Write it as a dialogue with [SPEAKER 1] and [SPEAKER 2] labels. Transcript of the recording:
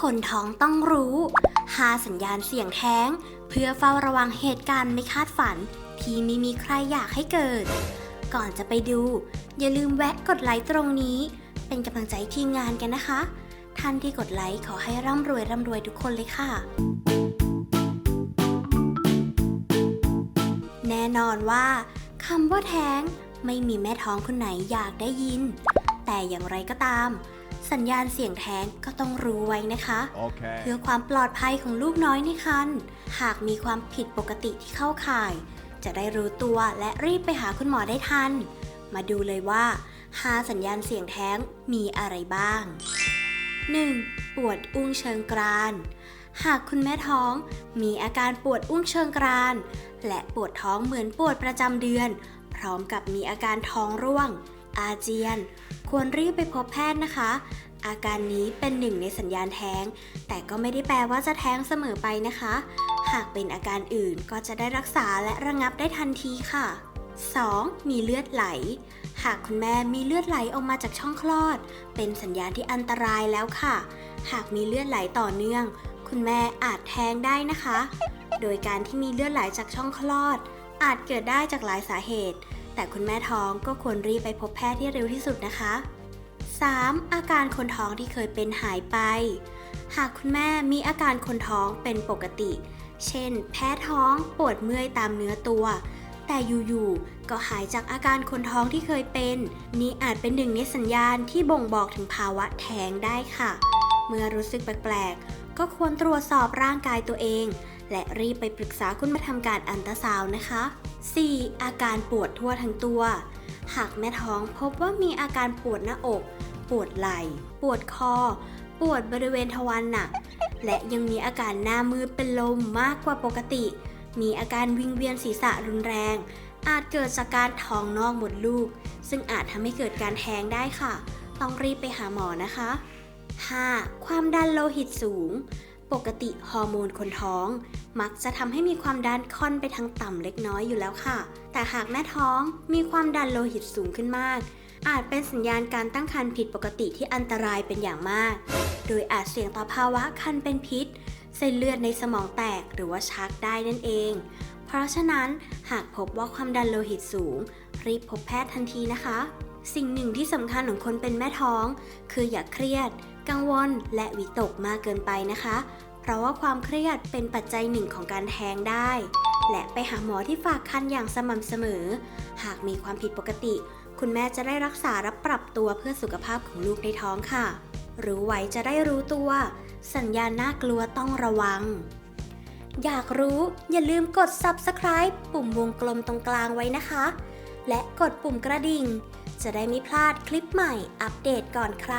[SPEAKER 1] คนท้องต้องรู้หาสัญญาณเสียงแท้ง เพื่อเฝ้าระวังเหตุการณ์ไม่คาดฝัน ที่ไม่มีใครอยากให้เกิด ก่อนจะไปดู อย่าลืมแวะกดไลค์ตรงนี้ เป็นกำลังใจทีมงานกันนะคะ ท่านที่กดไลค์ขอให้ร่ำรวยร่ำรวยทุกคนเลยค่ะแน่นอนว่าคำว่าแท้งไม่มีแม่ท้องคนไหนอยากได้ยิน แต่อย่างไรก็ตาม สัญญาณเสียงแท้งก็ต้องรู้ไว้นะคะ
[SPEAKER 2] Okay.
[SPEAKER 1] เพื่อความปลอดภัยของลูกน้อยในครรภ์หากมีความผิดปกติที่เข้าข่าย จะได้รู้ตัวและรีบไปหาคุณหมอได้ทัน มาดูเลยว่าหาสัญญาณเสียงแท้งมีอะไรบ้าง 1. ปวดอุ้งเชิงกราน หากคุณแม่ท้องมีอาการปวดอุ้งเชิงกราน และปวดท้องเหมือนปวดประจำเดือน พร้อมกับมีอาการท้องร่วง อาเจียน ควรรีบไปพบแพทย์นะคะ อาการนี้เป็นหนึ่งในสัญญาณแท้ง แต่ก็ไม่ได้แปลว่าจะแท้งเสมอไปนะคะ หากเป็นอาการอื่นก็จะได้รักษาและระงับได้ทันทีค่ะ 2. มีเลือดไหล หากคุณแม่มีเลือดไหลออกมาจากช่องคลอด เป็นสัญญาณที่อันตรายแล้วค่ะ หากมีเลือดไหลต่อเนื่อง คุณแม่อาจแท้งได้นะคะ โดยการที่มีเลือดไหลจากช่องคลอด อาจเกิดได้จากหลายสาเหตุ แต่คุณแม่ท้องก็ควรรีบไปพบแพทย์ที่เร็วที่สุดนะคะ 3. อาการคนท้องที่เคยเป็นหายไป หากคุณแม่มีอาการคนท้องเป็นปกติ เช่น แพ้ท้องปวดเมื่อยตามเนื้อตัว แต่อยู่ๆก็หายจากอาการคนท้องที่เคยเป็น นี่อาจเป็นหนึ่งในสัญญาณที่บ่งบอกถึงภาวะแท้งได้ค่ะ เมื่อรู้สึกแปลกๆก็ควรตรวจสอบร่างกายตัวเอง และรีบไปปรึกษาคุณหมาทำการอันตราซาวน์นะคะ 4. อาการปวดทั่วทั้งตัว หากแม่ท้องพบว่ามีอาการปวดหน้าอก ปวดไหล่ ปวดคอ ปวดบริเวณทวารหนัก และยังมีอาการหน้ามืดเป็นลมมากกว่าปกติ มีอาการวิงเวียนศีรษะรุนแรง อาจเกิดจากการท้องนอกหมดลูก ซึ่งอาจทำให้เกิดการแท้งได้ค่ะ ต้องรีบไปหาหมอนะคะ 5. ความดันโลหิตสูง ปกติฮอร์โมนคนท้อง มักจะทำให้มีความดันค่อนไปทางต่ำเล็กน้อยอยู่แล้วค่ะ แต่หากแม่ท้องมีความดันโลหิตสูงขึ้นมาก อาจเป็นสัญญาณการตั้งครรภ์ผิดปกติที่อันตรายเป็นอย่างมาก โดยอาจเสี่ยงต่อภาวะคันเป็นพิษ เส้นเลือดในสมองแตกหรือว่าชักได้นั่นเอง เพราะฉะนั้นหากพบว่าความดันโลหิตสูง รีบพบแพทย์ทันทีนะคะ สิ่งหนึ่งที่สำคัญของคนเป็นแม่ท้อง คืออย่าเครียด กังวล และวิตกมากเกินไปนะคะ ราะว่าความเครียดเป็นปัจจัยหนึ่งของการแท้งได้ และไปหาหมอที่ฝากคันอย่างสม่ำเสมอ หากมีความผิดปกติ คุณแม่จะได้รักษาและปรับตัวเพื่อสุขภาพของลูกในท้องค่ะ รู้ไว้จะได้รู้ตัว สัญญาณน่ากลัวต้องระวัง อยากรู้อย่าลืมกด subscribe ปุ่มวงกลมตรงกลางไว้นะคะ และกดปุ่มกระดิ่ง จะได้ไม่พลาดคลิปใหม่อัปเดตก่อนใคร